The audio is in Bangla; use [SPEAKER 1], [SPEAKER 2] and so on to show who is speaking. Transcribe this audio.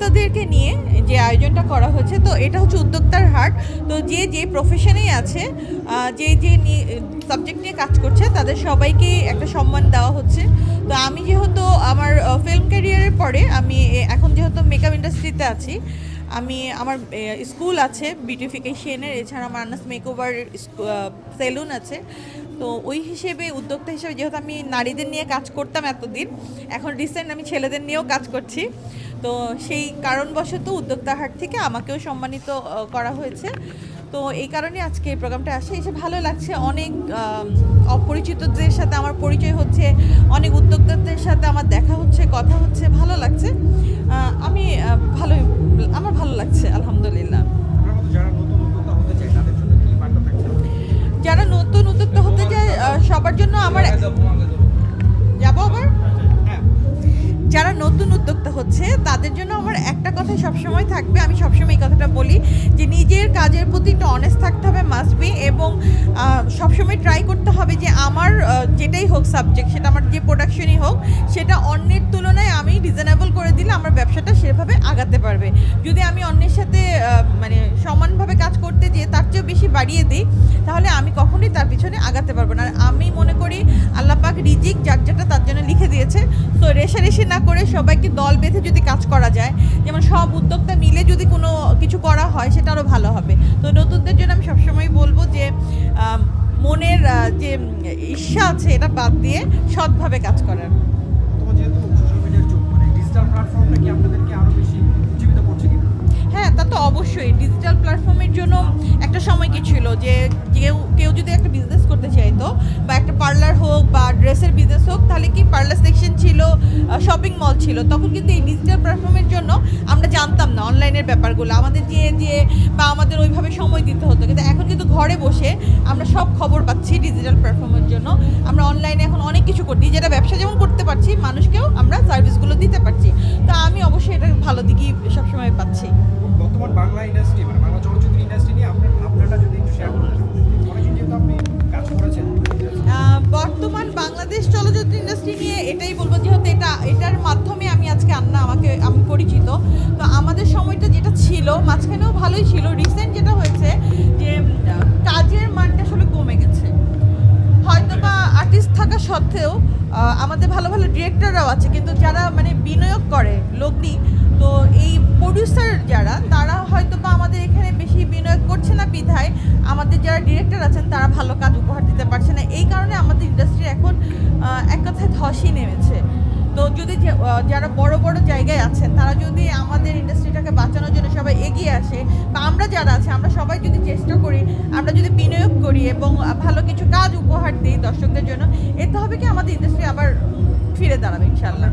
[SPEAKER 1] উদ্যোক্তাদেরকে নিয়ে যে আয়োজনটা করা হয়েছে তো এটা হচ্ছে উদ্যোক্তার হাট। তো যে যে প্রফেশনেই আছে যে যে সাবজেক্ট নিয়ে কাজ করছে, তাদের সবাইকে একটা সম্মান দেওয়া হচ্ছে। তো আমি যেহেতু আমার ফিল্ম ক্যারিয়ারের পরে আমি এখন যেহেতু মেকআপ ইন্ডাস্ট্রিতে আছি, আমি আমার স্কুল আছে বিউটিফিকেশনের এছাড়া আমার আনাস মেকওভার সেলুন আছে। তো ওই হিসেবে উদ্যোক্তা হিসেবে যেহেতু আমি নারীদের নিয়ে কাজ করতাম এতদিন, এখন রিসেন্ট আমি ছেলেদের নিয়েও কাজ করছি। তো সেই কারণবশত উদ্যোক্তা হাট থেকে আমাকেও সম্মানিত করা হয়েছে। তো এই কারণে আজকে এই প্রোগ্রামটা আসে এসে ভালো লাগছে, অনেক অপরিচিতদের সাথে আমার পরিচয় হচ্ছে, অনেক উদ্যোক্তাদের সাথে আমার দেখা হচ্ছে, কথা হচ্ছে, ভালো লাগছে। আমি ভালোই, আমার ভালো লাগছে, আলহামদুলিল্লাহ।
[SPEAKER 2] যারা নতুন উদ্যোক্তা হতে চায়
[SPEAKER 1] সবার জন্য আমার একটা কথাই সবসময় থাকবে, আমি সবসময় এই কথাটা বলি যে নিজের কাজের প্রতি একটু অনেস্ট থাকতে হবে মাস্ট বি এবং সব সবসময় ট্রাই করতে হবে যে আমার যেটাই হোক সাবজেক্ট সেটা আমার যে প্রোডাকশনই হোক, সেটা অন্যের তুলনায় আমি রিজনেবল করে দিলে আমার ব্যবসাটা সেভাবে আগাতে পারবে। যদি আমি অন্যের সাথে মানে সমানভাবে কাজ করতে যেয়ে তার চেয়েও বেশি বাড়িয়ে দিই, তাহলে আমি কখনোই তার পিছনে আগাতে পারব না। আমি মনে করি আল্লাহ পাক রিজিক যার যেটা তার জন্য লিখে দিয়েছে, তো রেশারেশি না করে সবাইকে দল বেঁধে যদি কাজ করা যায়, যেমন সব উদ্যোক্তা মিলে যদি কোনো কিছু করা হয়, সেটা আরও ভালো হবে। তো নতুনদের জন্য আমি সবসময় বলব যে মনের যে ইচ্ছা আছে, এটা বাদ দিয়ে সৎভাবে কাজ করার। একটা সময় কি ছিল যে কেউ কেউ যদি একটা বিজনেস করতে চাইতো, বা একটা পার্লার হোক বা ড্রেসের বিজনেস হোক, তাহলে কি পার্লার সেকশন ছিল শপিং মল ছিল? তখন কিন্তু এই ডিজিটাল প্ল্যাটফর্মের জন্য আমরা জানতাম না অনলাইনের ব্যাপারগুলো, আমাদের যে যে, বা আমাদের ওইভাবে সময় দিতে হতো। কিন্তু এখন কিন্তু ঘরে বসে আমরা সব খবর পাচ্ছি ডিজিটাল প্ল্যাটফর্মের জন্য। আমরা অনলাইনে এখন অনেক কিছু করছি যেটা ব্যবসা যেমন করতে পারছি, মানুষকেও আমরা সার্ভিসগুলো দিতে
[SPEAKER 2] চলচ্চিত্র ইন্ডাস্ট্রি নিয়ে
[SPEAKER 1] এটাই বলব, যেহেতু এটা, এটার মাধ্যমে আমি আজকে আন্না আমাকে, আমি পরিচিত। তো আমাদের সময়টা যেটা ছিল, মাঝখানেও ভালোই ছিল। রিসেন্ট যেটা হয়েছে যে কাজের মানটা আসলে কমে গেছে। হয়তো বা আর্টিস্ট থাকা সত্ত্বেও আমাদের ভালো ভালো ডিরেক্টররাও আছে, কিন্তু যারা মানে বিনিয়োগ বিধায় আমাদের যারা ডিরেক্টর আছেন, তারা ভালো কাজ উপহার দিতে পারছে না। এই কারণে আমাদের ইন্ডাস্ট্রি এখন এক কথায় ধসই নেমেছে। তো যদি যারা বড় বড় জায়গায় আছেন, তারা যদি আমাদের ইন্ডাস্ট্রিটাকে বাঁচানোর জন্য সবাই এগিয়ে আসে, বা আমরা যারা আছে, আমরা সবাই যদি চেষ্টা করি, আমরা যদি বিনিয়োগ করি এবং ভালো কিছু কাজ উপহার দিই দর্শকদের জন্য, এতে হবে কি আমাদের ইন্ডাস্ট্রি আবার ফিরে দাঁড়াবে ইনশাল্লাহ